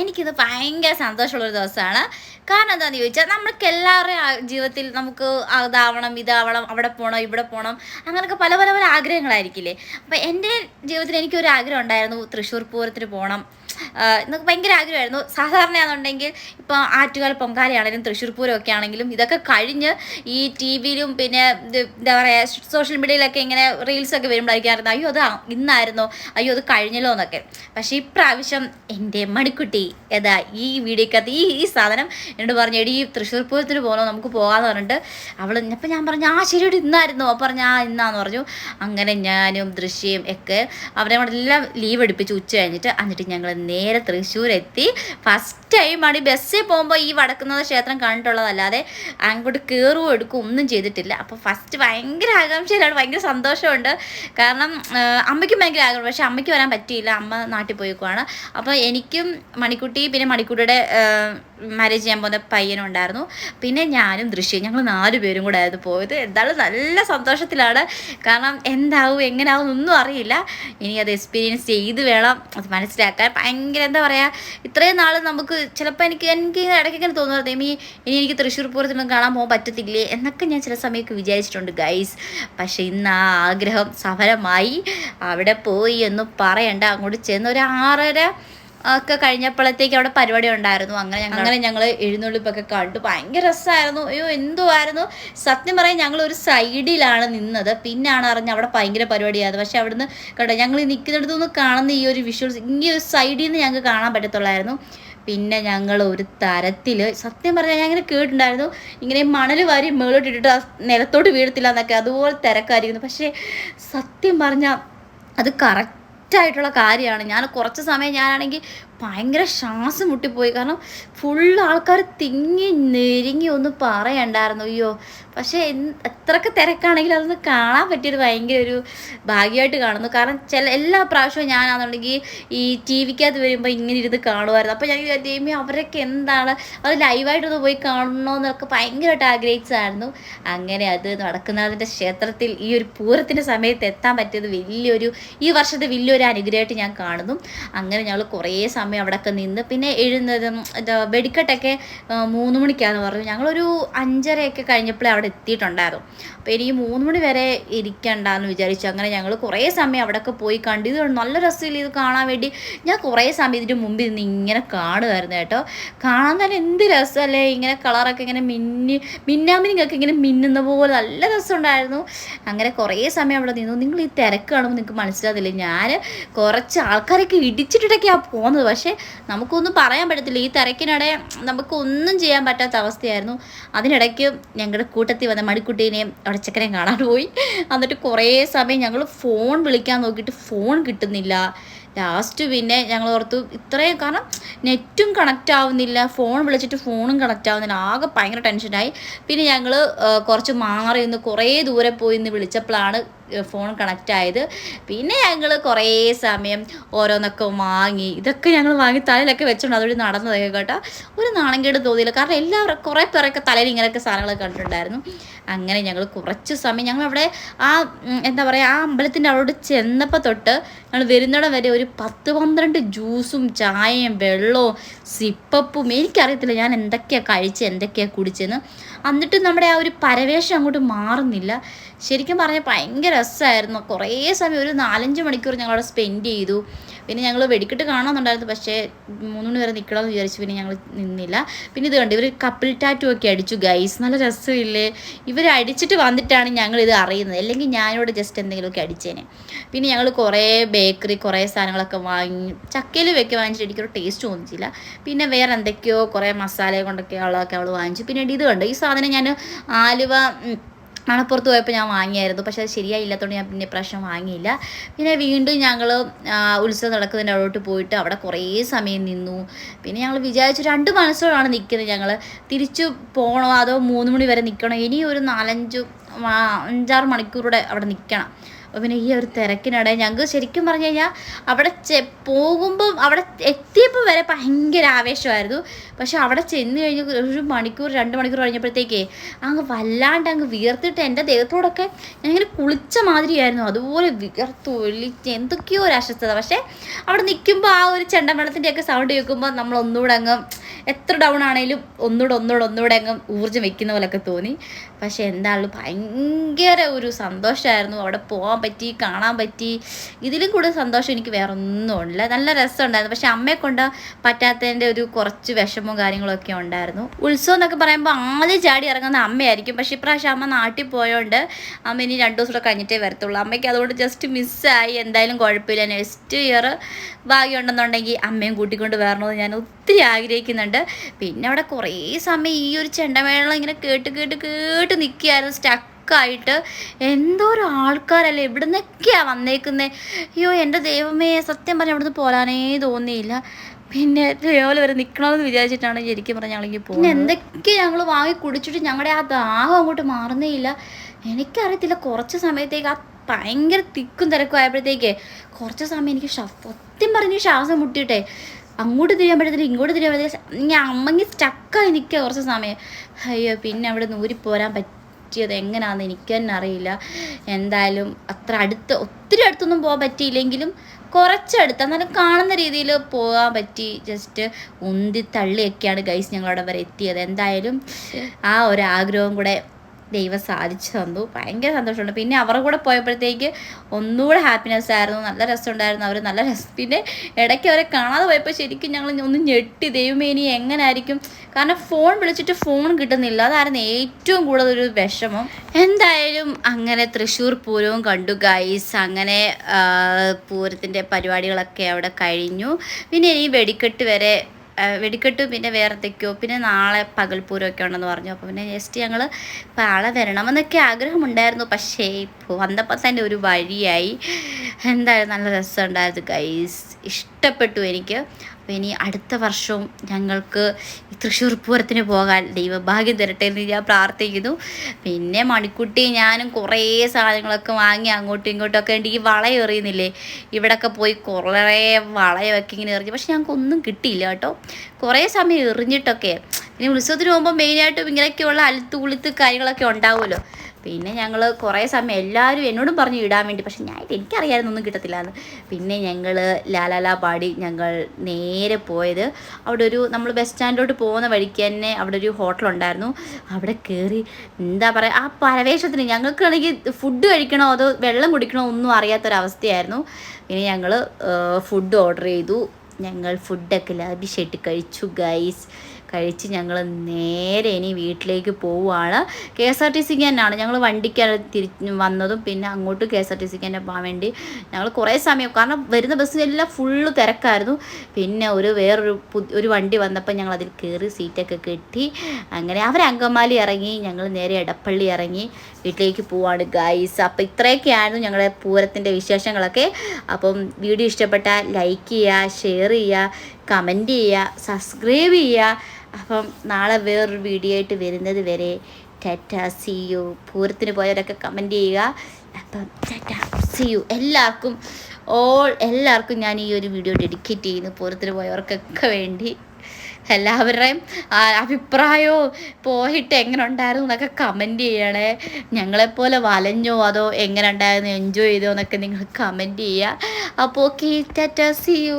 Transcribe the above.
എനിക്കിത് ഭയങ്കര സന്തോഷമുള്ളൊരു ദിവസമാണ്. കാരണം എന്താണെന്ന് ചോദിച്ചാൽ നമ്മൾക്ക് എല്ലാവരുടെയും ജീവിതത്തിൽ നമുക്ക് അതാവണം ഇതാവണം അവിടെ പോകണം ഇവിടെ പോകണം അങ്ങനെയൊക്കെ പല പല പല ആഗ്രഹങ്ങളായിരിക്കില്ലേ? അപ്പം എന്റെ ജീവിതത്തിൽ എനിക്കൊരു ആഗ്രഹം ഉണ്ടായിരുന്നു തൃശ്ശൂർ പൂരത്തിന് പോകണം എന്നൊക്കെ ഭയങ്കര ആഗ്രഹമായിരുന്നു. സാധാരണയാണെന്നുണ്ടെങ്കിൽ ഇപ്പോൾ ആറ്റുകാൽ പൊങ്കാലയാണെങ്കിലും തൃശ്ശൂർ പൂരം ഒക്കെ ആണെങ്കിലും ഇതൊക്കെ കഴിഞ്ഞ് ഈ ടി വിയിലും പിന്നെ എന്താ പറയുക സോഷ്യൽ മീഡിയയിലൊക്കെ ഇങ്ങനെ റീൽസൊക്കെ വരുമ്പോഴായിരിക്കും അയ്യോ അത് ഇന്നായിരുന്നോ അയ്യോ അത് കഴിഞ്ഞല്ലോ എന്നൊക്കെ. പക്ഷേ ഇപ്രാവശ്യം എന്റെ മണിക്കുട്ടി ഏതാ ഈ വീഡിയോക്കകത്ത് ഈ ഈ സാധനം എന്നോട് പറഞ്ഞു എടി തൃശ്ശൂർ പൂരത്തിന് പോകണോ നമുക്ക് പോകാമെന്ന് പറഞ്ഞിട്ട് അവൾ അപ്പം ഞാൻ പറഞ്ഞു ആ ശരിയോട് ഇന്നായിരുന്നു. അപ്പോൾ പറഞ്ഞു ആ ഇന്നാന്ന് പറഞ്ഞു. അങ്ങനെ ഞാനും ദൃശ്യം ഒക്കെ അവരെ എല്ലാം ലീവ് എടുപ്പിച്ച് ഉച്ച കഴിഞ്ഞിട്ട് എന്നിട്ട് ഞങ്ങൾ നേരെ തൃശ്ശൂർ എത്തി ഫസ്റ്റ് ടൈമാണ് ഈ ബസ്സിൽ പോകുമ്പോൾ ഈ വടക്കുന്നത് ക്ഷേത്രം കണ്ടിട്ടുള്ളതല്ലാതെ അങ്ങോട്ട് കയറുകയോ എടുക്കുകയോ ഒന്നും ചെയ്തിട്ടില്ല. അപ്പോൾ ഫസ്റ്റ് ഭയങ്കര ആകാംക്ഷയിലാണ് ഭയങ്കര സന്തോഷമുണ്ട്. കാരണം അമ്മയ്ക്കും ഭയങ്കര ആഗ്രഹം പക്ഷേ അമ്മയ്ക്ക് വരാൻ പറ്റിയില്ല. അമ്മ നാട്ടിൽ പോയിക്കുവാണ്. അപ്പോൾ എനിക്കും മണിക്കുട്ടി പിന്നെ മണിക്കുട്ടിയുടെ മാരേജ് ചെയ്യാൻ പോകുന്ന പയ്യനും ഉണ്ടായിരുന്നു. പിന്നെ ഞാനും ദൃശ്യ ഞങ്ങൾ നാല് പേരും കൂടെ ആയിരുന്നു പോയത്. എന്തായാലും നല്ല സന്തോഷത്തിലാണ്. കാരണം എന്താവും എങ്ങനെയാവും ഒന്നും അറിയില്ല. ഇനി അത് എക്സ്പീരിയൻസ് ചെയ്ത് വേണം അത് മനസ്സിലാക്കാൻ. ഭയങ്കര എന്താ പറയുക ഇത്രയും നാൾ നമുക്ക് ചിലപ്പോൾ എനിക്ക് എനിക്ക് ഇടയ്ക്കൊക്കെ തോന്നുന്നത് ഇനി ഇനി എനിക്ക് തൃശ്ശൂർ പൂരത്തിനൊന്നും കാണാൻ പോകാൻ പറ്റത്തില്ലേ എന്നൊക്കെ ഞാൻ ചില സമയത്ത് വിചാരിച്ചിട്ടുണ്ട് ഗൈസ് പക്ഷേ ഇന്ന് ആ ആഗ്രഹം സഫലമായി. അവിടെ പോയി എന്ന് പറയണ്ട അങ്ങോട്ട് ചെന്ന് ഒരു ആറര ഒക്കെ കഴിഞ്ഞപ്പോഴത്തേക്ക് അവിടെ പരിപാടി ഉണ്ടായിരുന്നു. അങ്ങനെ ഞങ്ങൾ അങ്ങനെ ഞങ്ങൾ എഴുന്നള്ളിപ്പൊക്കെ കണ്ടു. ഭയങ്കര രസമായിരുന്നു അയ്യോ എന്തുമായിരുന്നു സത്യം പറയാൻ ഞങ്ങൾ ഒരു സൈഡിലാണ് നിന്നത്. പിന്നാണ് അറിഞ്ഞ അവിടെ ഭയങ്കര പരിപാടിയായിരുന്നു പക്ഷെ അവിടുന്ന് കേട്ടോ ഞങ്ങൾ നിൽക്കുന്നിടത്തു നിന്ന് കാണുന്ന ഈ ഒരു വിഷ്വൽസ് ഈ ഒരു സൈഡിൽ നിന്ന് ഞങ്ങൾക്ക് കാണാൻ പറ്റത്തുള്ളായിരുന്നു. പിന്നെ ഞങ്ങൾ ഒരു തരത്തിൽ സത്യം പറഞ്ഞാൽ ഞാൻ ഇങ്ങനെ കേട്ടിട്ടുണ്ടായിരുന്നു. ഇങ്ങനെ മണൽ വാരി മേളോട്ട് ഇട്ടിട്ട് ആ നിലത്തോട്ട് വീഴത്തില്ല എന്നൊക്കെ അതുപോലെ തിരക്കായിരിക്കുന്നു. പക്ഷേ സത്യം പറഞ്ഞാൽ അത് കറക്റ്റായിട്ടുള്ള കാര്യമാണ്. ഞാൻ കുറച്ച് സമയം ഞാനാണെങ്കിൽ ഭയങ്കര ശ്വാസം മുട്ടിപ്പോയി. കാരണം ഫുൾ ആൾക്കാർ തിങ്ങി നെരുങ്ങി ഒന്നും പറയണ്ടായിരുന്നു. അയ്യോ. പക്ഷേ എത്രയൊക്കെ തിരക്കാണെങ്കിലും അതൊന്ന് കാണാൻ പറ്റിയത് ഭയങ്കര ഒരു ഭാഗ്യമായിട്ട് കാണുന്നു. കാരണം ചില എല്ലാ പ്രാവശ്യവും ഞാനാണെന്നുണ്ടെങ്കിൽ ഈ ടി വിക്കകത്ത് വരുമ്പോൾ ഇങ്ങനെ ഇരുന്ന് കാണുമായിരുന്നു. അപ്പോൾ ഞാൻ ദൈവമേ അവരൊക്കെ എന്താണ്? അത് ലൈവായിട്ടൊന്ന് പോയി കാണണമെന്നൊക്കെ ഭയങ്കരമായിട്ട് ആഗ്രഹിച്ചതായിരുന്നു. അങ്ങനെ അത് നടക്കുന്നതിന്റെ ക്ഷേത്രത്തിൽ ഈ ഒരു പൂരത്തിന്റെ സമയത്ത് എത്താൻ പറ്റിയത് വലിയൊരു ഈ വർഷത്തെ വലിയൊരു അനുഗ്രഹമായിട്ട് ഞാൻ കാണുന്നു. അങ്ങനെ ഞങ്ങൾ കുറേ സമയം അവിടെയൊക്കെ നിന്ന്. പിന്നെ എഴുന്നതും എന്താ വെടിക്കെട്ടൊക്കെ മൂന്ന് മണിക്കാന്ന് പറഞ്ഞു. ഞങ്ങളൊരു അഞ്ചരയൊക്കെ കഴിഞ്ഞപ്പോഴേ അവിടെ എത്തിയിട്ടുണ്ടായിരുന്നു. അപ്പോൾ എനിക്ക് മൂന്ന് മണി വരെ ഇരിക്കണ്ടെന്ന് വിചാരിച്ചു. അങ്ങനെ ഞങ്ങൾ കുറേ സമയം അവിടെയൊക്കെ പോയി കണ്ടു. ഇത് നല്ല രസമില്ല ഇത് കാണാൻ വേണ്ടി. ഞാൻ കുറേ സമയം ഇതിന്റെ മുമ്പിൽ നിന്ന് ഇങ്ങനെ കാണുമായിരുന്നു കേട്ടോ. കാണാൻ തന്നെ എന്ത് രസമല്ലേ? ഇങ്ങനെ കളറൊക്കെ ഇങ്ങനെ മിന്നി മിന്നാമിനിങ്ങൊക്കെ ഇങ്ങനെ മിന്നുന്ന പോലെ നല്ല രസമുണ്ടായിരുന്നു. അങ്ങനെ കുറേ സമയം അവിടെ നിന്നു. നിങ്ങൾ ഈ തിരക്ക് കാണുമ്പോൾ നിങ്ങൾക്ക് മനസ്സിലാകത്തില്ല? ഞാൻ കുറച്ച് ആൾക്കാരൊക്കെ ഇടിച്ചിട്ടിട്ടൊക്കെയാണ് പോകുന്നത് പക്ഷേ നമുക്കൊന്നും പറയാൻ പറ്റത്തില്ല. ഈ തിരക്കിനിടെ നമുക്കൊന്നും ചെയ്യാൻ പറ്റാത്ത അവസ്ഥയായിരുന്നു. അതിനിടയ്ക്ക് ഞങ്ങളുടെ കൂട്ടത്തിൽ വന്ന മടിക്കുട്ടീനെയും അവിടെ ചെക്കനെയും കാണാൻ പോയി. എന്നിട്ട് കുറേ സമയം ഞങ്ങൾ ഫോൺ വിളിക്കാൻ നോക്കിയിട്ട് ഫോൺ കിട്ടുന്നില്ല. ലാസ്റ്റ് പിന്നെ ഞങ്ങൾ ഓർത്തു ഇത്രയും കാരണം നെറ്റും കണക്റ്റ് ആവുന്നില്ല. ഫോൺ വിളിച്ചിട്ട് ഫോണും കണക്റ്റ് ആവുന്നില്ല. ആകെ ഭയങ്കര ടെൻഷനായി. പിന്നെ ഞങ്ങൾ കുറച്ച് മാറി നിന്ന് കുറേ ദൂരെ പോയി നിന്ന് വിളിച്ചപ്പോഴാണ് ഫോൺ കണക്റ്റ് ആയത് പിന്നെ ഞങ്ങൾ കുറേ സമയം ഓരോന്നൊക്കെ വാങ്ങി. ഇതൊക്കെ ഞങ്ങൾ വാങ്ങി തലയിലൊക്കെ വെച്ചോണ്ട് അതുവഴി നടന്നതൊക്കെ കേട്ടോ. ഒരു നാണംകേട് തോന്നിയില്ല. കാരണം എല്ലാവരും കുറേ പേരൊക്കെ തലയിൽ ഇങ്ങനെയൊക്കെ സാധനങ്ങളൊക്കെ കണ്ടിട്ടുണ്ടായിരുന്നു. അങ്ങനെ ഞങ്ങൾ കുറച്ച് സമയം ഞങ്ങൾ അവിടെ ആ എന്താ പറയുക ആ അമ്പലത്തിന്റെ അവിടെ ചെന്നപ്പോൾ തൊട്ട് ഞങ്ങൾ വരുന്നിടം വരെ ഒരു പത്ത് പന്ത്രണ്ട് ജ്യൂസും ചായയും വെള്ളവും സിപ്പപ്പും എനിക്കറിയത്തില്ല ഞാൻ എന്തൊക്കെയാണ് കഴിച്ച് എന്തൊക്കെയാണ് കുടിച്ചെന്ന്. എന്നിട്ട് നമ്മുടെ ആ ഒരു പരവേശം അങ്ങോട്ട് മാറുന്നില്ല. ശരിക്കും പറഞ്ഞാൽ ഭയങ്കര രസമായിരുന്നു. കുറേ സമയം ഒരു നാലഞ്ച് മണിക്കൂർ ഞങ്ങളവിടെ സ്പെൻഡ് ചെയ്തു. പിന്നെ ഞങ്ങൾ വെടിക്കെട്ട് കാണാമെന്നുണ്ടായിരുന്നു. പക്ഷേ മൂന്ന് മണി വരെ നിൽക്കണമെന്ന് വിചാരിച്ചു. പിന്നെ ഞങ്ങൾ നിന്നില്ല. പിന്നെ ഇത് കണ്ട് ഇവർ കപ്പിൾ ടാറ്റു ഒക്കെ അടിച്ചു. ഗൈസ് നല്ല രസമില്ലേ? ഇവർ അടിച്ചിട്ട് വന്നിട്ടാണ് ഞങ്ങൾ ഇത് അറിയുന്നത്. അല്ലെങ്കിൽ ഞാനിവിടെ ജസ്റ്റ് എന്തെങ്കിലുമൊക്കെ അടിച്ചേനെ. പിന്നെ ഞങ്ങൾ കുറേ ബേക്കറി കുറേ സാധനങ്ങളൊക്കെ വാങ്ങി ചക്കയിൽ വെക്കി വാങ്ങിച്ചിട്ട് എനിക്കൊരു ടേസ്റ്റ് തോന്നിച്ചില്ല പിന്നെ വേറെ എന്തൊക്കെയോ കുറേ മസാല കൊണ്ടൊക്കെ ഉള്ളതൊക്കെ അവൾ വാങ്ങിച്ചു. പിന്നെ ഇത് കണ്ടു? ഈ സാധനം ഞാൻ ആലുവ മണപ്പുറത്ത് പോയപ്പോൾ ഞാൻ വാങ്ങിയായിരുന്നു. പക്ഷെ അത് ശരിയായില്ലാത്തതുകൊണ്ട് ഞാൻ പിന്നെ പ്രാവശ്യം വാങ്ങിയില്ല. പിന്നെ വീണ്ടും ഞങ്ങൾ ഉത്സവം നടക്കുന്നതിന്റെ അവിടോട്ട് പോയിട്ട് അവിടെ കുറേ സമയം നിന്നു. പിന്നെ ഞങ്ങൾ വിചാരിച്ചു രണ്ട് മനസ്സോടാണ് നിൽക്കുന്നത് ഞങ്ങൾ തിരിച്ചു പോകണോ അതോ മൂന്ന് മണി വരെ നിൽക്കണോ ഇനി ഒരു നാലഞ്ച് അഞ്ചാറ് മണിക്കൂറൂടെ അവിടെ നിൽക്കണം അപ്പോൾ പിന്നെ ഈ ഒരു തിരക്കിനിടെ ഞങ്ങൾക്ക് ശരിക്കും പറഞ്ഞു കഴിഞ്ഞാൽ അവിടെ ചെ പോകുമ്പം അവിടെ എത്തിയപ്പോൾ വരെ ഭയങ്കര ആവേശമായിരുന്നു. പക്ഷെ അവിടെ ചെന്ന് കഴിഞ്ഞ് ഒരു മണിക്കൂർ രണ്ട് മണിക്കൂർ കഴിഞ്ഞപ്പോഴത്തേക്കേ അങ്ങ് വല്ലാണ്ട് അങ്ങ് വിയർത്തിട്ട് എന്റെ ദേഹത്തോടൊക്കെ ഞാനിങ്ങനെ കുളിച്ച മാതിരിയായിരുന്നു. അതുപോലെ വിയർത്തു ഒലിച്ച് എന്തൊക്കെയോ ഒരു അസ്വസ്ഥത. പക്ഷേ അവിടെ നിൽക്കുമ്പോൾ ആ ഒരു ചെണ്ടമേളത്തിന്റെയൊക്കെ സൗണ്ട് കേൾക്കുമ്പോൾ നമ്മൾ ഒന്നുകൂടെ അങ്ങ് എത്ര ഡൗൺ ആണെങ്കിലും ഒന്നുകൂടെ ഒന്നുകൂടെ ഒന്നുകൂടെ അങ്ങ് ഊർജം വെക്കുന്ന പോലെയൊക്കെ തോന്നി. പക്ഷെ എന്തായാലും ഭയങ്കര ഒരു സന്തോഷമായിരുന്നു അവിടെ പോകാൻ പറ്റി കാണാൻ പറ്റി. ഇതിലും കൂടുതൽ സന്തോഷം എനിക്ക് വേറെ ഒന്നുമില്ല നല്ല രസമുണ്ടായിരുന്നു. പക്ഷെ അമ്മയെ കൊണ്ട് പറ്റാത്തതിന്റെ ഒരു കുറച്ച് വിഷമവും കാര്യങ്ങളൊക്കെ ഉണ്ടായിരുന്നു. ഉത്സവം എന്നൊക്കെ പറയുമ്പോൾ ആദ്യം ചാടി ഇറങ്ങുന്ന അമ്മയായിരിക്കും. പക്ഷെ ഇപ്രാവശ്യം അമ്മ നാട്ടിൽ പോയോണ്ട് അമ്മ ഇനി രണ്ടു ദിവസം കഴിഞ്ഞിട്ടേ വരത്തുള്ളൂ. അമ്മയ്ക്ക് അതുകൊണ്ട് ജസ്റ്റ് മിസ്സായി എന്തായാലും കുഴപ്പമില്ല. നെക്സ്റ്റ് ഇയർ ഭാഗ്യമുണ്ടെന്നുണ്ടെങ്കിൽ അമ്മയും കൂട്ടിക്കൊണ്ട് വരണമെന്ന് ഞാൻ ഒത്തിരി ആഗ്രഹിക്കുന്നുണ്ട്. പിന്നെ അവിടെ കുറേ സമയം ഈ ഒരു ചെണ്ടമേളം ഇങ്ങനെ കേട്ട് കേട്ട് കേട്ട് നിൽക്കുകയായിരുന്നു സ്റ്റക്കായിട്ട് എന്തോരം ആൾക്കാരല്ലേ ഇവിടെ നിന്നൊക്കെയാണ് വന്നേക്കുന്നത് അയ്യോ എന്റെ ദൈവമേ സത്യം പറഞ്ഞാൽ അവിടുന്ന് പോരാനേ തോന്നിയില്ല. പിന്നെ രാവിലെ വരെ നിൽക്കണമെന്ന് വിചാരിച്ചിട്ടാണ് ശരിക്കും പറഞ്ഞാൽ ഞങ്ങളിങ്ങനെ പോകുന്നത്. എന്തൊക്കെ ഞങ്ങൾ വാങ്ങി കുടിച്ചിട്ട് ഞങ്ങളുടെ ആ ദാഹം അങ്ങോട്ട് മാറുന്നേ ഇല്ല എനിക്കറിയത്തില്ല കുറച്ച് സമയത്തേക്ക് ആ ഭയങ്കര തിക്കും തിരക്കും ആയപ്പോഴത്തേക്ക് കുറച്ച് സമയം എനിക്ക് സത്യം പറഞ്ഞ് ശ്വാസം മുട്ടിയിട്ടേ. അങ്ങോട്ട് തിരിയാൻ പറ്റത്തില്ല ഇങ്ങോട്ട് തിരിയാൻ പറ്റത്തില്ല. ഞാൻ അമ്മങ്ങി സ്റ്റക്കായി നിൽക്കുക കുറച്ച് സമയം. അയ്യോ പിന്നെ അവിടെ നൂരി പോരാൻ പറ്റിയത് എങ്ങനെയാണെന്ന് എനിക്ക് തന്നെ അറിയില്ല. എന്തായാലും അത്ര അടുത്ത് ഒത്തിരി അടുത്തൊന്നും പോകാൻ പറ്റിയില്ലെങ്കിലും കുറച്ചടുത്ത് എന്നാലും കാണുന്ന രീതിയിൽ പോകാൻ പറ്റി. ജസ്റ്റ് ഉന്തി തള്ളിയൊക്കെയാണ് ഗൈസ് ഞങ്ങളവിടെ വരെ എത്തിയത്. എന്തായാലും ആ ഒരു ആഗ്രഹം കൂടെ ദൈവം സാധിച്ചു തന്നു. ഭയങ്കര സന്തോഷമുണ്ട്. പിന്നെ അവരുടെ കൂടെ പോയപ്പോഴത്തേക്ക് ഒന്നുകൂടെ ഹാപ്പിനെസ് ആയിരുന്നു. നല്ല രസമുണ്ടായിരുന്നു. അവർ നല്ല രസം പിന്നെ ഇടയ്ക്ക് അവരെ കാണാതെ പോയപ്പോൾ ശരിക്കും ഞങ്ങൾ ഒന്ന് ഞെട്ടി. ദൈവമേ ഇനി എങ്ങനെ ആയിരിക്കും കാരണം ഫോൺ വിളിച്ചിട്ട് ഫോൺ കിട്ടുന്നില്ല. അതായിരുന്നു ഏറ്റവും കൂടുതൽ ഒരു വിഷമം. എന്തായാലും അങ്ങനെ തൃശ്ശൂർ പൂരവും കണ്ടു ഗൈസ് അങ്ങനെ പൂരത്തിന്റെ പരിപാടികളൊക്കെ അവിടെ കഴിഞ്ഞു. പിന്നെ ഈ വെടിക്കെട്ട് വരെ വെടിക്കെട്ട് പിന്നെ വേറെ എന്തൊക്കെയോ പിന്നെ നാളെ പകൽപ്പൂരമൊക്കെ ഉണ്ടെന്ന് പറഞ്ഞു. അപ്പോൾ പിന്നെ ജസ്റ്റ് ഞങ്ങൾ നാളെ വരണമെന്നൊക്കെ ആഗ്രഹമുണ്ടായിരുന്നു. പക്ഷേ ഇപ്പോൾ വന്നപ്പോൾ തന്നെ ഒരു വഴിയായി. എന്തായാലും നല്ല രസമുണ്ടായിരുന്നു ഗൈസ് ഇഷ്ടപ്പെട്ടു എനിക്ക്. അപ്പോൾ ഇനി അടുത്ത വർഷവും ഞങ്ങൾക്ക് തൃശ്ശൂർ പൂരത്തിന് പോകാൻ ദൈവഭാഗ്യം തരട്ടെ എന്ന് ഞാൻ പ്രാർത്ഥിക്കുന്നു. പിന്നെ മണിക്കുട്ടി ഞാനും കുറേ സാധനങ്ങളൊക്കെ വാങ്ങി അങ്ങോട്ടും ഇങ്ങോട്ടും ഒക്കെ ഈ വളയം എറിയുന്നില്ലേ? ഇവിടെയൊക്കെ പോയി കുറേ വളയമൊക്കെ ഇങ്ങനെ എറിഞ്ഞു. പക്ഷെ ഞങ്ങൾക്ക് ഒന്നും കിട്ടിയില്ല കേട്ടോ. കുറേ സമയം എറിഞ്ഞിട്ടൊക്കെ. ഇനി ഉത്സവത്തിന് പോകുമ്പോൾ മെയിനായിട്ടും ഇങ്ങനെയൊക്കെയുള്ള അലുത്ത് കാര്യങ്ങളൊക്കെ ഉണ്ടാവുമല്ലോ. പിന്നെ ഞങ്ങൾ കുറേ സമയം എല്ലാവരും എന്നോടും പറഞ്ഞു ഇടാൻ വേണ്ടി പക്ഷെ ഞാൻ എനിക്കറിയാമായിരുന്നു ഒന്നും കിട്ടത്തില്ല എന്ന് പിന്നെ ഞങ്ങൾ ലാലാലാ പാടി ഞങ്ങൾ നേരെ പോയത് അവിടെ ഒരു നമ്മൾ ബസ് സ്റ്റാൻഡിലോട്ട് പോകുന്ന വഴിക്ക് തന്നെ അവിടെ ഒരു ഹോട്ടൽ ഉണ്ടായിരുന്നു അവിടെ കയറി എന്താ പറയുക ആ പരവേശത്തിന് ഞങ്ങൾക്കാണെങ്കിൽ ഫുഡ് കഴിക്കണോ അതോ വെള്ളം കുടിക്കണോ ഒന്നും അറിയാത്തൊരവസ്ഥയായിരുന്നു. പിന്നെ ഞങ്ങൾ ഫുഡ് ഓർഡർ ചെയ്തു. ഞങ്ങൾ ഫുഡൊക്കെ ലാഭിച്ചായിട്ട് കഴിച്ചു ഗൈസ് കഴിച്ച് ഞങ്ങൾ നേരെ ഇനി വീട്ടിലേക്ക് പോവുകയാണ്. കെ എസ് ആർ ടി സിക്ക് തന്നെയാണ്. ഞങ്ങൾ വണ്ടിക്കാണ് തിരി വന്നതും പിന്നെ അങ്ങോട്ട് കെ എസ് ആർ ടി സിക്ക് തന്നെ പോകാൻ വേണ്ടി ഞങ്ങൾ കുറേ സമയം കാരണം വരുന്ന ബസ്സിനെല്ലാം ഫുള്ള് തിരക്കായിരുന്നു. പിന്നെ ഒരു വേറൊരു ഒരു വണ്ടി വന്നപ്പോൾ ഞങ്ങൾ അതിൽ കയറി സീറ്റൊക്കെ കെട്ടി അങ്ങനെ അവർ അങ്കമാലി ഇറങ്ങി ഞങ്ങൾ നേരെ എടപ്പള്ളി ഇറങ്ങി വീട്ടിലേക്ക് പോവാണ് ഗൈസ് അപ്പോൾ ഇത്രയൊക്കെയായിരുന്നു ഞങ്ങളുടെ പൂരത്തിന്റെ വിശേഷങ്ങളൊക്കെ. അപ്പം വീഡിയോ ഇഷ്ടപ്പെട്ടാൽ ലൈക്ക് ചെയ്യുക ഷെയർ ചെയ്യുക കമന്റ് ചെയ്യുക സബ്സ്ക്രൈബ് ചെയ്യുക. അപ്പം നാളെ വേറൊരു വീഡിയോ ആയിട്ട് വരുന്നത് വരെ ടാറ്റ സി യു പൂരത്തിന് പോയവരൊക്കെ കമന്റ് ചെയ്യുക. അപ്പം ടാറ്റ സി യു എല്ലാവർക്കും ഓൾ എല്ലാവർക്കും ഞാൻ ഈ ഒരു വീഡിയോ ഡെഡിക്കേറ്റ് ചെയ്യുന്നു പൂരത്തിന് പോയവർക്കൊക്കെ വേണ്ടി. എല്ലാവരുടെയും അഭിപ്രായവും പോയിട്ട് എങ്ങനെ ഉണ്ടായിരുന്നു എന്നൊക്കെ കമന്റ് ചെയ്യണേ. ഞങ്ങളെപ്പോലെ വലഞ്ഞോ അതോ എങ്ങനെ ഉണ്ടായിരുന്നു എൻജോയ് ചെയ്തോ എന്നൊക്കെ നിങ്ങൾ കമന്റ് ചെയ്യുക. അപ്പോൾ ഓക്കെ ടാറ്റ സി യു